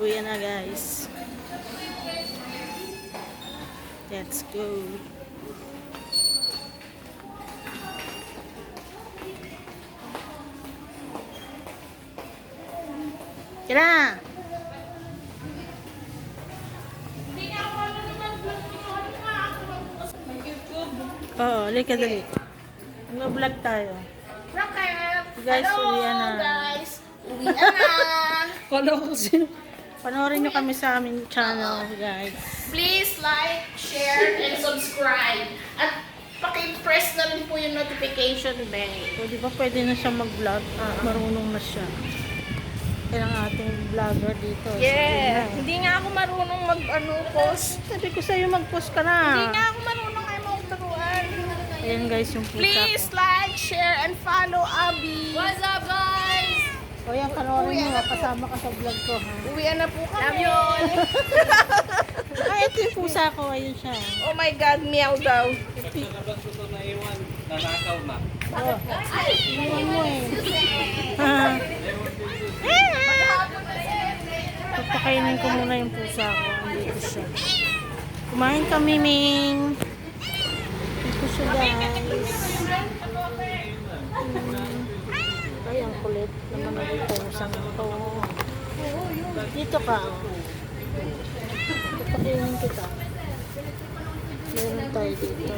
Uwi na guys. Let's go. Tira! Oo, lika dali. Mag-vlog tayo. Rocket! Guys, Hello, uwian na. guys! Uwian na! Kala ko sino. Panoorin nyo kami sa aming channel, guys. Please like, share, and subscribe. At paki-press na rin po yung notification bell. O, di ba pwede na siya mag-vlog? Marunong na siya. Yan ang ating vlogger dito. Yeah! Na. Hindi nga ako marunong mag-ano post. Sabi ko sa'yo mag-post ka na. Hindi nga ako marunong ay mo turuan. Ayan guys, yung pusa Please ko. like, share, and follow Abby. What's up, guys? O yan, panoorin mo. Kasama ka sa vlog ko, ha? Uwian na po kami. Ay, ito yung pusa ko. Ayun siya. Oh my God, meow daw. Nalabas ko ito na iwan. Nanakaw na. Oh, iwan mo eh. Ko muna yung pusa ko. Andito siya. Kumain kami, Ming. Ito siya, guys. Ang kulit naman ang pusang to. Dito ka, oh. Papakainin kita. Meron tayo dito.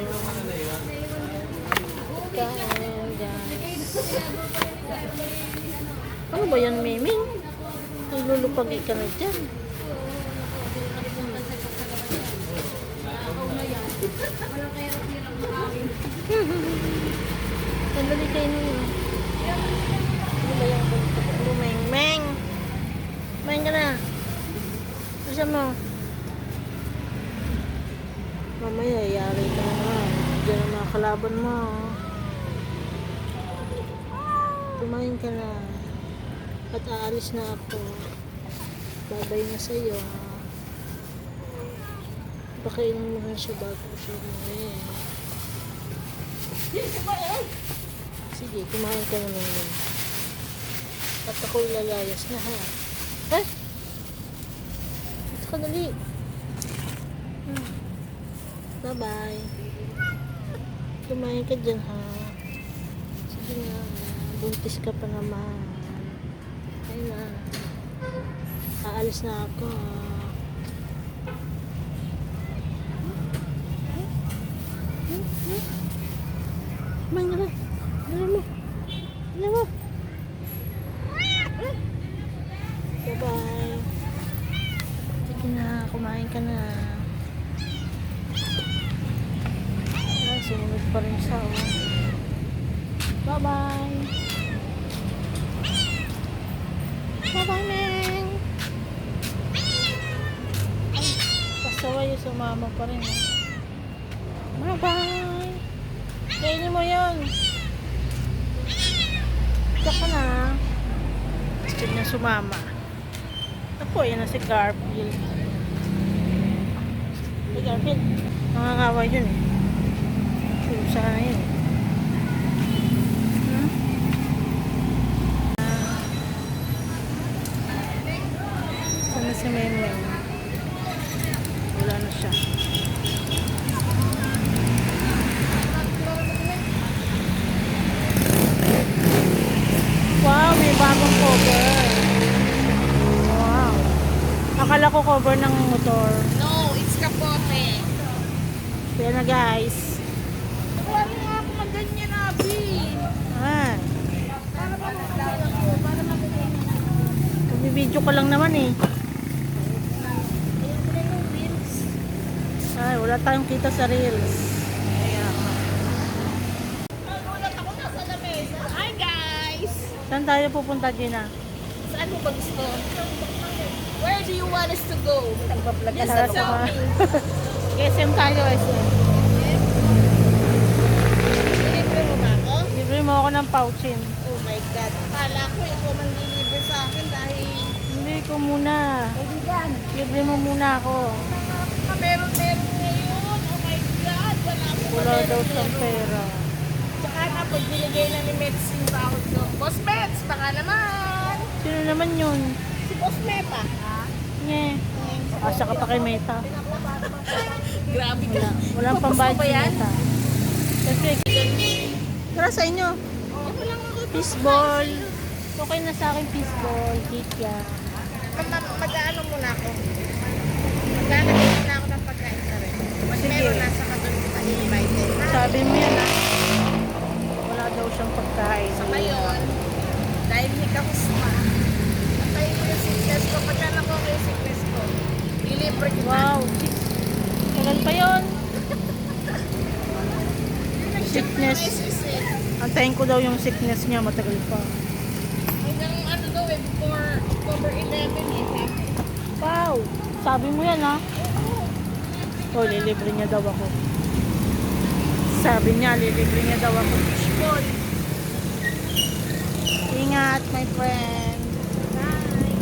Kain, guys. Ano ba yan, Miming? Naglulupagi ka na dyan. Sandali kayo nyo. Ano ba yung Lumeng, meng! Meng ka na. Bisa mo. Mamaya, yari ka na. Diyan ang mga kalaban mo. Kumain ka na. At aalis na ako. Babay na sa'yo. Pakainin mo na siya bago siya umuwi. Sige, kumain ka na naman. At ako lalayas na ha. Eh? Ka. Bye-bye. Kumain ka dyan ha. Sige na. Buntis ka pa naman. Ay na. Aalis na ako. Kumain ka na. Dali mo. Dali mo. Bye-bye. Sige na. Kumain ka na. Ah, sumunod pa rin siya. Oh. Bye-bye. Bye-bye, Meng. Ay, pasaway yung sumama pa rin. eh. Bye-bye. Kainin mo yun. Diyan ka na. Gusto niya sumama. Ako, yan na si Garfield. Garfield. Nangangaway yun eh. Pusa na yun eh. Hmm? Sana si Memeng? Wala na siya. Wow, may bagong cover. Wow. Akala ko cover ng motor. Kapote. Kaya na guys. Wala nga ako maganyan, Abby. Ah, Para ba? Para maganyan video ko lang naman eh. Ay, wala tayong kita sa reels. Guys! Saan tayo pupunta, Gina? Saan mo ba gusto? Where do you want us to go? Nagpa-vlog Yes, ka tell me. SM tayo, SM. Libre mo ba ako? Libre mo ako ng pouchin. Oh my God. Akala ko ikaw man deliver sa akin dahil... Hindi ko muna. Kaibigan. Libre mo muna ako. Meron-meron ngayon. Oh my God. Wala ko Wala daw siyang pera. Tsaka na, pag binigay na ni Mets yung sahod ko. Boss Mets, baka naman. Sino naman yun? Si Boss Meta. Nye. Asa ka pa kay Meta. Grabe ka. Wala. Walang pambayad ba si? Meta. Siyempre, tara sa inyo. Ano? Fishball. Okay na sa akin fishball. Kikya. Ma- ma- Mag-ano muna ako. Maglalagay muna ako ng pagkain sa rin. Sige. meron nasa ka doon sa invited. Sabi mo yan ha. Wala daw siyang pagkain. So ngayon, dahil hindi ka kusma, patay mo yung sickness ko. Pagka nakuha ko yung sickness ko, ilibre kita. Wow. six. Tagal pa yun. Sickness. Antayin ko daw yung sickness niya. Matagal pa. Hanggang ano daw eh, before October 11 eh. Wow. Sabi mo yan ha. Oh, lilibre niya daw ako. Sabi niya, lilibre niya daw ako. Fishball. Ingat, my friend. Bye!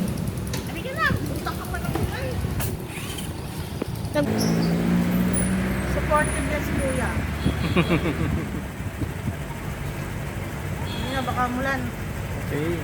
Halika na, punta ka pa naman. Nag supportiveness kuya. Hindi na baka mulan. Okay.